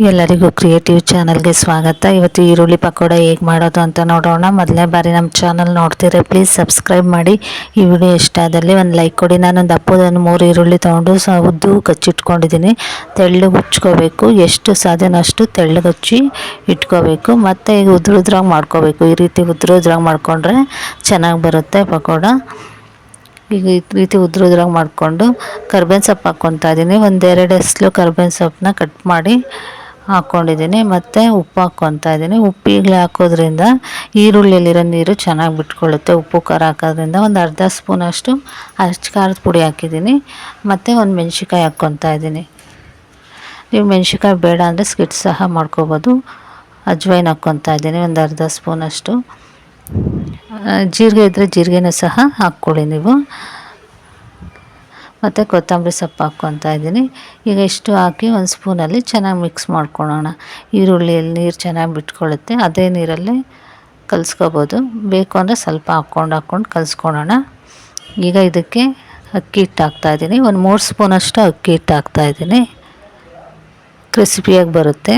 ಎಲ್ಲರಿಗೂ ಕ್ರಿಯೇಟಿವ್ ಚಾನಲ್ಗೆ ಸ್ವಾಗತ. ಇವತ್ತು ಈರುಳ್ಳಿ ಪಕೋಡ ಹೇಗೆ ಮಾಡೋದು ಅಂತ ನೋಡೋಣ. ಮೊದಲನೇ ಬಾರಿ ನಮ್ಮ ಚಾನಲ್ ನೋಡ್ತೀರ ಪ್ಲೀಸ್ ಸಬ್ಸ್ಕ್ರೈಬ್ ಮಾಡಿ. ಈ ವಿಡಿಯೋ ಇಷ್ಟ ಆದಲ್ಲಿ ಒಂದು ಲೈಕ್ ಕೊಡಿ. ನಾನೊಂದು ಅಪ್ಪದೊಂದು ಮೂರು ಈರುಳ್ಳಿ ತೊಗೊಂಡು ಸ ಉದ್ದು ಕಚ್ಚಿಟ್ಕೊಂಡಿದ್ದೀನಿ ತೆಳ್ಳಗೆ ಉಚ್ಕೋಬೇಕು ಎಷ್ಟು ಸಾಧ್ಯನೋ ಅಷ್ಟು ತೆಳ್ಳಗೆ ಹಚ್ಚಿ ಇಟ್ಕೋಬೇಕು. ಮತ್ತು ಈಗ ಉದ್ರುದ್ರಾಗ ಮಾಡ್ಕೋಬೇಕು. ಈ ರೀತಿ ಉದ್ರುದ್ರಾಗಿ ಮಾಡಿಕೊಂಡ್ರೆ ಚೆನ್ನಾಗಿ ಬರುತ್ತೆ ಪಕೋಡ. ಈಗ ಈ ರೀತಿ ಉದ್ರ ಉದ್ರಾಗಿ ಮಾಡಿಕೊಂಡು ಕರ್ಬೇವಿನ ಸೊಪ್ಪು ಹಾಕ್ಕೊತಾ ಇದ್ದೀನಿ ಒಂದೆರಡು ಎಸ್ಲು ಕರ್ಬೇವಿನ ಸೊಪ್ಪನ್ನ ಕಟ್ ಮಾಡಿ ಹಾಕ್ಕೊಂಡಿದ್ದೀನಿ ಮತ್ತು ಉಪ್ಪು ಹಾಕ್ಕೊತಾ ಇದ್ದೀನಿ. ಉಪ್ಪು ಹಾಕೋದ್ರಿಂದ ಈರುಳ್ಳಿಯಲ್ಲಿರೋ ನೀರು ಚೆನ್ನಾಗಿ ಬಿಟ್ಕೊಳ್ಳುತ್ತೆ. ಉಪ್ಪು, ಖಾರ ಹಾಕೋದ್ರಿಂದ ಒಂದು ಅರ್ಧ ಸ್ಪೂನಷ್ಟು ಅಷ್ಟು ಖಾರದ ಪುಡಿ ಹಾಕಿದ್ದೀನಿ. ಮತ್ತು ಒಂದು ಮೆಣ್ಸಿಕಾಯಿ ಹಾಕ್ಕೊತಾ ಇದ್ದೀನಿ. ನೀವು ಮೆಣ್ಸಿಕಾಯಿ ಬೇಡ ಅಂದರೆ ಸ್ಕಿಟ್ ಸಹ ಮಾಡ್ಕೋಬೋದು. ಅಜ್ವೈನ್ ಹಾಕ್ಕೊತಾ ಇದ್ದೀನಿ. ಒಂದು ಅರ್ಧ ಸ್ಪೂನಷ್ಟು ಜೀರಿಗೆ ಇದ್ದರೆ ಜೀರಿಗೆನೂ ಸಹ ಹಾಕ್ಕೊಳ್ಳಿ ನೀವು. ಮತ್ತು ಕೊತ್ತಂಬರಿ ಸೊಪ್ಪು ಹಾಕ್ಕೊತಾ ಇದ್ದೀನಿ. ಈಗ ಇಷ್ಟು ಹಾಕಿ ಒಂದು ಸ್ಪೂನಲ್ಲಿ ಚೆನ್ನಾಗಿ ಮಿಕ್ಸ್ ಮಾಡ್ಕೊಳ್ಳೋಣ. ಈರುಳ್ಳಿಯಲ್ಲಿ ನೀರು ಚೆನ್ನಾಗಿ ಬಿಟ್ಕೊಳ್ಳುತ್ತೆ ಅದೇ ನೀರಲ್ಲಿ ಕಲಿಸ್ಕೋಬೋದು. ಬೇಕು ಅಂದರೆ ಸ್ವಲ್ಪ ಹಾಕ್ಕೊಂಡು ಹಾಕ್ಕೊಂಡು ಕಲಿಸ್ಕೊಳ್ಳೋಣ. ಈಗ ಇದಕ್ಕೆ ಅಕ್ಕಿ ಹಿಟ್ಟು ಹಾಕ್ತಾಯಿದ್ದೀನಿ ಒಂದು ಮೂರು ಸ್ಪೂನಷ್ಟು ಅಕ್ಕಿ ಹಿಟ್ಟು ಹಾಕ್ತಾಯಿದ್ದೀನಿ ಕ್ರಿಸ್ಪಿಯಾಗಿ ಬರುತ್ತೆ.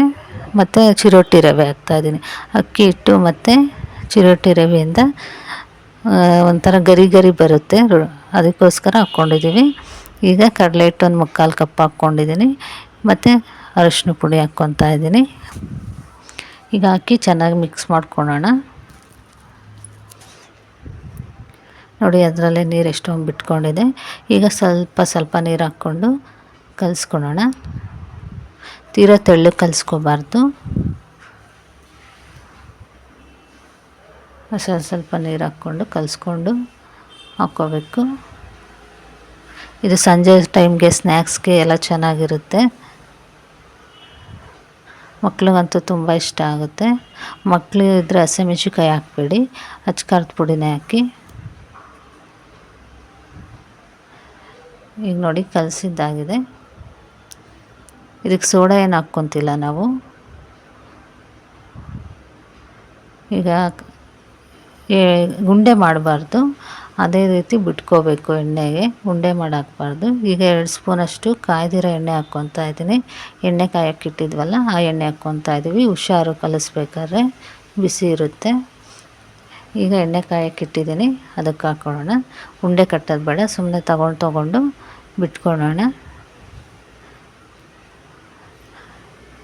ಮತ್ತು ಚಿರೋಟಿ ರವೆ ಹಾಕ್ತಾಯಿದ್ದೀನಿ ಅಕ್ಕಿ ಹಿಟ್ಟು ಮತ್ತು ಚಿರೋಟಿ ರವೆಯಿಂದ ಒಂಥರ ಗರಿ ಗರಿ ಬರುತ್ತೆ. ಅದಕ್ಕೋಸ್ಕರ ಹಾಕ್ಕೊಂಡಿದ್ದೀವಿ. ಈಗ ಕಡಲೆ ಹಿಟ್ಟು ಒಂದು ಮುಕ್ಕಾಲು ಕಪ್ ಹಾಕ್ಕೊಂಡಿದ್ದೀನಿ. ಮತ್ತು ಅರಶಿನ ಪುಡಿ ಹಾಕ್ಕೊತಾ ಇದ್ದೀನಿ. ಈಗ ಹಾಕಿ ಚೆನ್ನಾಗಿ ಮಿಕ್ಸ್ ಮಾಡ್ಕೊಳ್ಳೋಣ. ನೋಡಿ, ಅದರಲ್ಲಿ ನೀರು ಎಷ್ಟೊಂದು ಬಿಟ್ಕೊಂಡಿದೆ. ಈಗ ಸ್ವಲ್ಪ ಸ್ವಲ್ಪ ನೀರು ಹಾಕ್ಕೊಂಡು ಕಲಿಸ್ಕೊಳ್ಳೋಣ. ತೀರಾ ತೆಳ್ಳಗೆ ಕಲಿಸ್ಕೋಬಾರ್ದು. ಸ್ವಲ್ಪ ಸ್ವಲ್ಪ ನೀರು ಹಾಕ್ಕೊಂಡು ಕಲಿಸ್ಕೊಂಡು ಹಾಕ್ಕೋಬೇಕು. ಇದು ಸಂಜೆ ಟೈಮ್ಗೆ ಸ್ನ್ಯಾಕ್ಸ್ಗೆ ಎಲ್ಲ ಚೆನ್ನಾಗಿರುತ್ತೆ. ಮಕ್ಳಿಗಂತೂ ತುಂಬ ಇಷ್ಟ ಆಗುತ್ತೆ. ಮಕ್ಕಳು ಇದ್ದರೆ ಹಸಿಮೆಣ್ಸಿಕಾಯಿ ಹಾಕ್ಬೇಡಿ ಖಾರದ ಪುಡಿನೇ ಹಾಕಿ. ಈಗ ನೋಡಿ ಕಲಸಿದ್ದಾಗಿದೆ. ಇದಕ್ಕೆ ಸೋಡಾ ಏನು ಹಾಕ್ಕೊತಿಲ್ಲ ನಾವು. ಈಗ ಗುಂಡೆ ಮಾಡಬಾರ್ದು. ಅದೇ ರೀತಿ ಬಿಟ್ಕೋಬೇಕು ಎಣ್ಣೆಗೆ. ಉಂಡೆ ಮಾಡಿ ಹಾಕ್ಬಾರ್ದು ಈಗ ಎರಡು ಸ್ಪೂನಷ್ಟು ಕಾಯ್ದಿರೋ ಎಣ್ಣೆ ಹಾಕ್ಕೊತಾ ಇದ್ದೀನಿ. ಎಣ್ಣೆ ಕಾಯಕ್ಕೆ ಇಟ್ಟಿದ್ವಲ್ಲ, ಆ ಎಣ್ಣೆ ಹಾಕ್ಕೊತಾ ಇದ್ದೀವಿ. ಹುಷಾರು ಕಲಿಸ್ಬೇಕಾದ್ರೆ ಬಿಸಿ ಇರುತ್ತೆ. ಈಗ ಎಣ್ಣೆ ಕಾಯಕ್ಕೆ ಇಟ್ಟಿದ್ದೀನಿ. ಅದಕ್ಕೆ ಹಾಕ್ಕೊಳ್ಳೋಣ ಉಂಡೆ ಕಟ್ಟೋದು ಬೇಡ. ಸುಮ್ಮನೆ ತಗೊಂಡು ತೊಗೊಂಡು ಬಿಟ್ಕೊಳ್ಳೋಣ.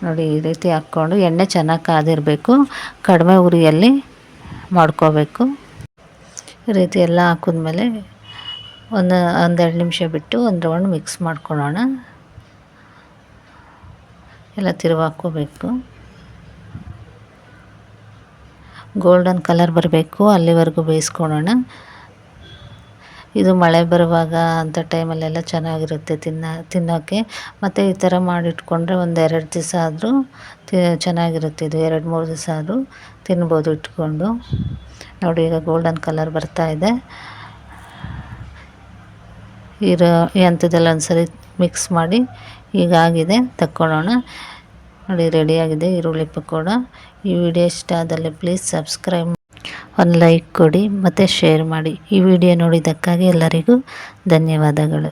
ನೋಡಿ, ಈ ರೀತಿ ಹಾಕ್ಕೊಂಡು ಎಣ್ಣೆ ಚೆನ್ನಾಗಿ ಕಾದಿರಬೇಕು. ಕಡಿಮೆ ಉರಿಯಲ್ಲಿ ಮಾಡ್ಕೋಬೇಕು. ಈ ರೀತಿ ಎಲ್ಲ ಹಾಕಿದ್ಮೇಲೆ ಒಂದು ಒಂದೆರಡು ನಿಮಿಷ ಬಿಟ್ಟು ಒಂದು ರೌಂಡ್ ಮಿಕ್ಸ್ ಮಾಡ್ಕೊಳ್ಳೋಣ ಎಲ್ಲ ತಿರುವಾಕೋಬೇಕು ಗೋಲ್ಡನ್ ಕಲರ್ ಬರಬೇಕು, ಅಲ್ಲಿವರೆಗೂ ಬೇಯಿಸ್ಕೊಳ್ಳೋಣ ಇದು ಮಳೆ ಬರುವಾಗ ಅಂಥ ಟೈಮಲ್ಲೆಲ್ಲ ಚೆನ್ನಾಗಿರುತ್ತೆ ತಿನ್ನ ತಿನ್ನೋಕ್ಕೆ ಮತ್ತು ಈ ಥರ ಮಾಡಿಟ್ಕೊಂಡ್ರೆ ಒಂದು ಎರಡು ದಿವಸ ಆದರೂ ಚೆನ್ನಾಗಿರುತ್ತೆ ಇದು. ಎರಡು, ಮೂರು ದಿವಸ ಆದರೂ ತಿನ್ಬೋದು ಇಟ್ಕೊಂಡು. ನೋಡಿ, ಈಗ ಗೋಲ್ಡನ್ ಕಲರ್ ಬರ್ತಾ ಇದೆ. ಇರೋ ಈ ಒಂದ್ಸರಿ ಒಂದು ಮಿಕ್ಸ್ ಮಾಡಿ ಈಗ ಆಗಿದೆ, ತಕ್ಕೊಳ್ಳೋಣ. ನೋಡಿ ರೆಡಿಯಾಗಿದೆ ಈರುಳ್ಳಿ ಪಕೋಡ. ಈ ವಿಡಿಯೋ ಇಷ್ಟ ಆದಲ್ಲಿ ಪ್ಲೀಸ್ ಸಬ್ಸ್ಕ್ರೈಬ್ ಒಂದು ಲೈಕ್ ಕೊಡಿ ಮತ್ತು ಶೇರ್ ಮಾಡಿ ಈ ವಿಡಿಯೋ ನೋಡಿದ್ದಕ್ಕಾಗಿ ಎಲ್ಲರಿಗೂ ಧನ್ಯವಾದಗಳು.